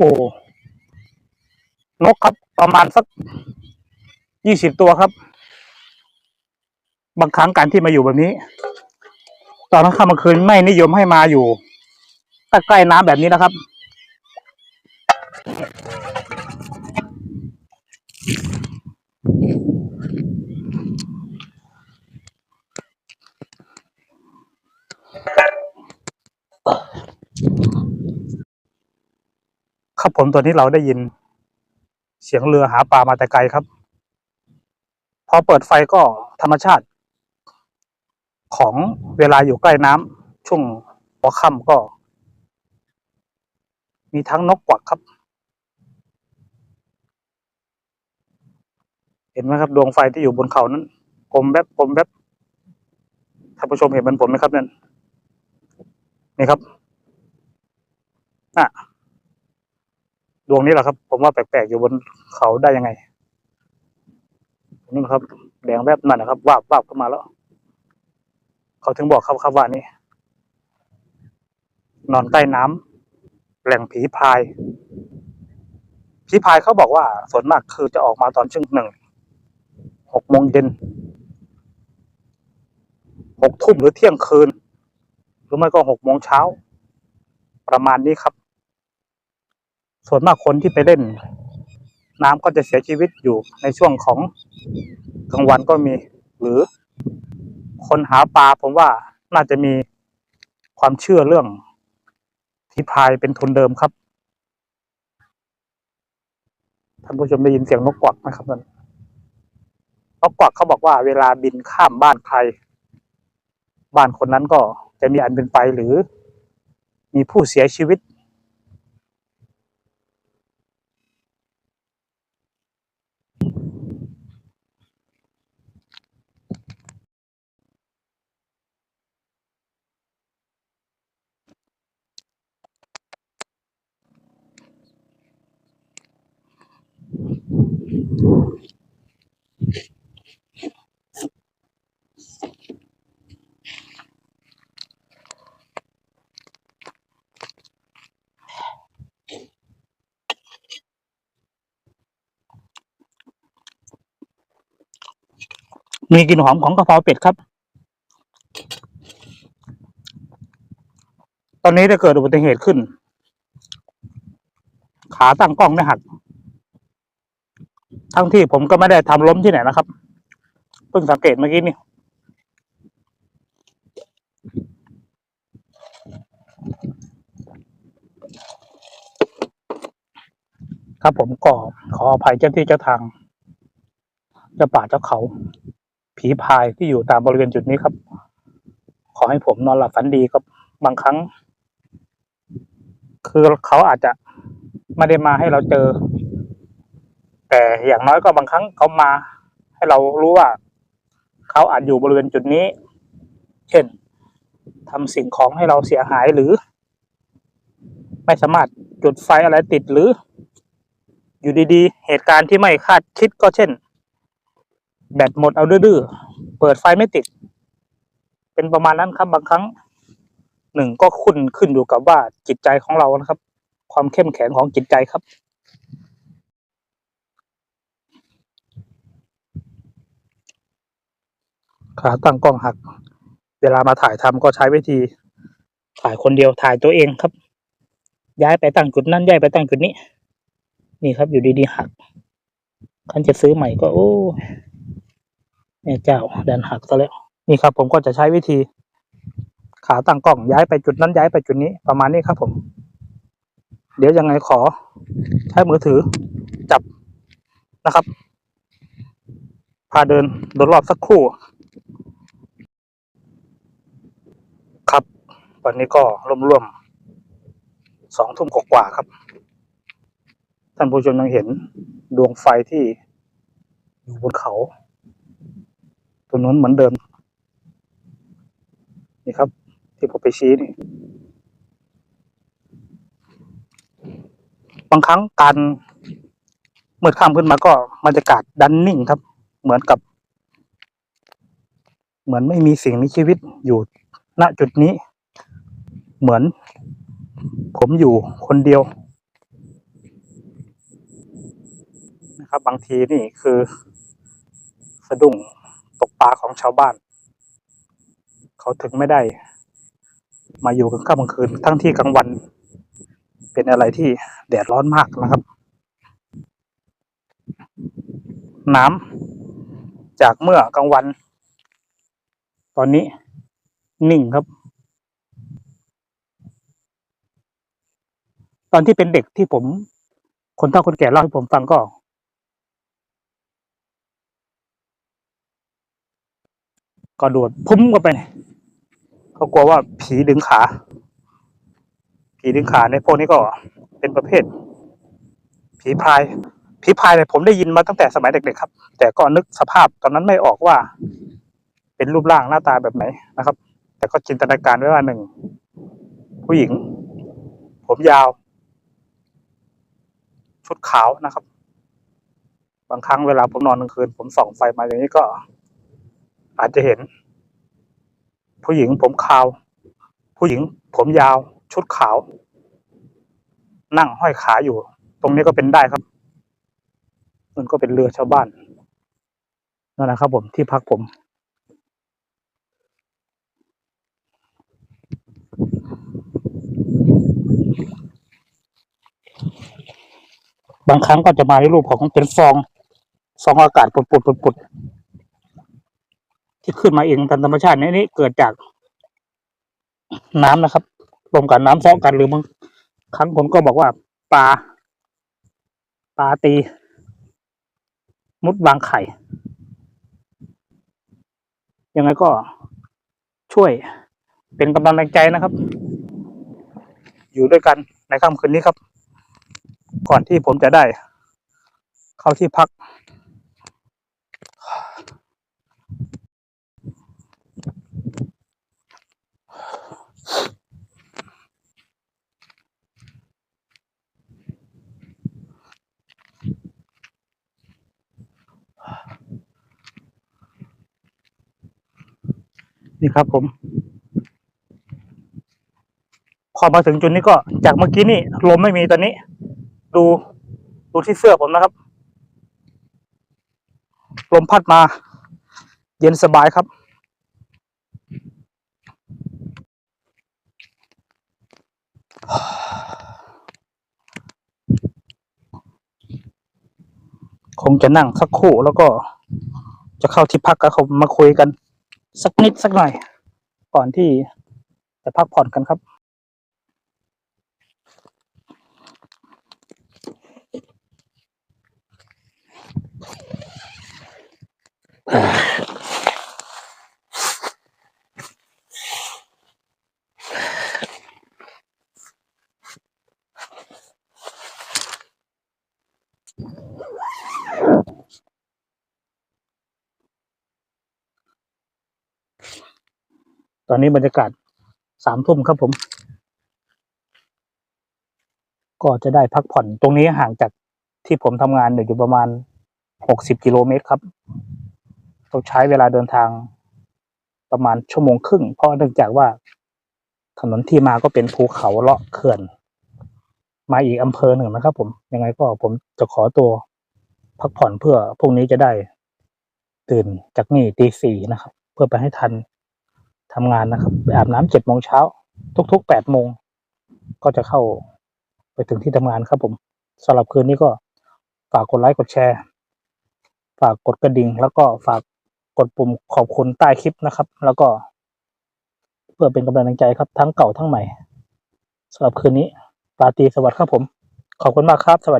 โอ้นกครับ ประมาณสักยี่สิบตัวครับ บางครั้งการที่มาอยู่แบบนี้ ตอนกลางค่ำกลางคืนไม่นิยมให้มาอยู่ใกล้ๆน้ำแบบนี้นะครับ ครับผมตอนนี้เราได้ยิน เสียงเรือหาปลามาแต่ไกลครับ พอเปิดไฟก็ธรรมชาติ ของเวลาอยู่ใกล้น้ำช่วงหัวค่ำก็ มีทั้งนกกวักครับ เห็นไหมครับดวงไฟที่อยู่บนเขานั้นกลมแวบกลมแวบท่านผู้ชมเห็นเหมันผมไหมครับนั่นนี่ครับน่ะ ดวงนี้แหละครับ ผมว่าแปลกๆอยู่บนเขาได้ยังไงนี่นะครับ แดงแวบนั่นนะครับวาบวาบขึ้นมาแล้ว เขาถึงบอกครับครับว่านี่นอนใต้น้ำแหล่งผีพาย ผีพายเขาบอกว่าส่วนมากคือจะออกมาตอนช่วงหนึ่งหกโมงเย็นหกทุ่มหรือเที่ยงคืน หรือไม่ก็หกโมงเช้า ประมาณนี้ครับ ส่วนมากคนที่ไปเล่น น้ำก็จะเสียชีวิตอยู่ในช่วงของกลางวันก็มี หรือคนหาปลาผมว่าน่าจะมีความเชื่อเรื่องผีพายเป็นทุนเดิมครับท่านผู้ชมได้ยินเสียงนกกวักไหมครับนั่นนกกวักเขาบอกว่าเวลาบินข้ามบ้านใคร บ้านคนนั้นก็จะมีอันเป็นไปหรือมีผู้เสียชีวิต มีกลิ่นหอมของกะเพราเป็ดครับ ตอนนี้ได้เกิดอุบัติเหตุขึ้น ขาตั้งกล้องได้หัก ทั้งที่ผมก็ไม่ได้ทำล้มที่ไหนนะครับ เพิ่งสังเกตเมื่อกี้นี่ครับผมก็ขออภัยเจ้าที่เจ้าทาง เจ้าป่าเจ้าเขา ผีพายที่อยู่ตามบริเวณจุดนี้ครับ ขอให้ผมนอนหลับฝันดีครับบางครั้ง คือเขาอาจจะไม่ได้มาให้เราเจอ แต่อย่างน้อยก็บางครั้งเขามา ให้เรารู้ว่า เขาอาจอยู่บริเวณจุดนี้ เช่นทำสิ่งของให้เราเสียหายหรือ ไม่สามารถจุดไฟอะไรติดหรือ อยู่ดีๆ เหตุการณ์ที่ไม่คาดคิดก็เช่น แบตหมดเอาดื้อๆเปิดไฟไม่ติด เป็นประมาณนั้นครับบางครั้งหนึ่งก็ขึ้นขึ้นอยู่กับว่าจิตใจของเรานะครับ ความเข้มแข็งของจิตใจครับ ขาตั้งกล้องหัก เวลามาถ่ายทำก็ใช้วิธี ถ่ายคนเดียวถ่ายตัวเองครับ ย้ายไปตั้งจุดนั้นย้ายไปตั้งจุดนี้ นี่ครับอยู่ดีๆหักคันจะซื้อใหม่ก็โอ้แม่เจ้าดันหักซะแล้ว นี่ครับ ผมก็จะใช้วิธี ขาตั้งกล้องย้ายไปจุดนั้นย้ายไปจุดนี้ ประมาณนี้ครับ ผม เดี๋ยวยังไงขอ ใช้มือถือจับนะครับ พาเดินโดยรอบสักครู่ ครับ วันนี้ก็ร่วมๆสองทุ่มกว่าครับ ท่านผู้ชมยังเห็นดวงไฟที่อยู่บนเขาตรงนู้นเหมือนเดิม นี่ครับ ที่ผมไปชี้นี่บางครั้งการเมืดค่ำขึ้นมาก็บรรยากาศดันนิ่งครับ เหมือนกับ เหมือนไม่มีสิ่งมีชีวิตอยู่ณจุดนี้ เหมือน ผมอยู่คนเดียวนะครับ บางทีนี่คือสะดุ้งตกปลาของชาวบ้าน เขาถึงไม่ได้ มาอยู่กลางค่ำกลางคืน ทั้งที่กลางวัน เป็นอะไรที่แดดร้อนมากนะครับ น้ำจากเมื่อกลางวัน ตอนนี้นิ่งครับ ตอนที่เป็นเด็กที่ผม คนเฒ่าคนแก่เล่าให้ผมฟังก็ ก็โดดพุ่มเข้าไปเนี่ยเขากลัวว่าผีดึงขา ผีดึงขาในพวกนี้ก็เป็นประเภท ผีพายผีพายเนี่ยผมได้ยินมาตั้งแต่สมัยเด็กๆครับ แต่ก็นึกสภาพตอนนั้นไม่ออกว่า เป็นรูปร่างหน้าตาแบบไหนนะครับ แต่ก็จินตนาการไว้ว่าหนึ่งผู้หญิง ผมยาว ชุดขาวนะครับ บางครั้งเวลาผมนอนกลางคืน ผมส่องไฟมาอย่างนี้ก็ อาจจะเห็น ผู้หญิงผมขาว ผู้หญิงผมยาว ชุดขาว นั่งห้อยขาอยู่ ตรงนี้ก็เป็นได้ครับ มันก็เป็นเรือชาวบ้านนั่นนะครับผมที่พักผม บางครั้งก็จะมาในรูปของเป็นฟอง ฟองอากาศปุดปุดปุดปุดที่ขึ้นมาเองตามธรรมชาตินี่นี่เกิดจากน้ำนะครับรวมกับน้ำซ้อกันหรือบางครั้งผมก็บอกว่าปลาปลาตี มุดวางไข่ ยังไงก็ช่วยเป็นกำลังใจนะครับ อยู่ด้วยกันในค่ำคืนนี้ครับ ก่อนที่ผมจะได้ เข้าที่พัก นี่ครับผมพอมาถึงจุดนี้ก็จากเมื่อกี้นี่ลมไม่มีตอนนี้ ดูดูที่เสื้อผมนะครับ ลมพัดมา เย็นสบายครับ คงจะนั่งสักคู่แล้วก็จะเข้าที่พักกับเขามาคุยกัน สักนิดสักหน่อย ก่อนที่จะพักผ่อนกันครับ ตอนนี้บรรยากาศสามทุ่มครับผม ก็จะได้พักผ่อนตรงนี้ห่างจากที่ผมทำงานอยู่ประมาณหกสิบกิโลเมตรครับต้องใช้เวลาเดินทางประมาณชั่วโมงครึ่ง เพราะเนื่องจากว่าถนนที่มาก็เป็นภูเขาเลาะเขื่อน มาอีกอำเภอหนึ่งนะครับ ผมยังไงก็ผมจะขอตัวพักผ่อนเพื่อพรุ่งนี้จะได้ตื่นจากนี่ตีสี่นะครับ เพื่อไปให้ทัน ทำงานนะครับไปอาบน้ำเจ็ดโมงเช้า ทุกๆแปดโมงก็จะเข้าไปถึงที่ทำงานครับผมสำหรับคืนนี้ก็ฝากกดไลค์กดแชร์ ฝากกดกระดิ่ง แล้วก็ฝากกดปุ่มขอบคุณใต้คลิปนะครับ แล้วก็ เพื่อเป็นกำลังใจครับทั้งเก่าทั้งใหม่สำหรับคืนนี้ปาตีสวัสดิ์ครับผม ขอบคุณมากครับ สวัสดี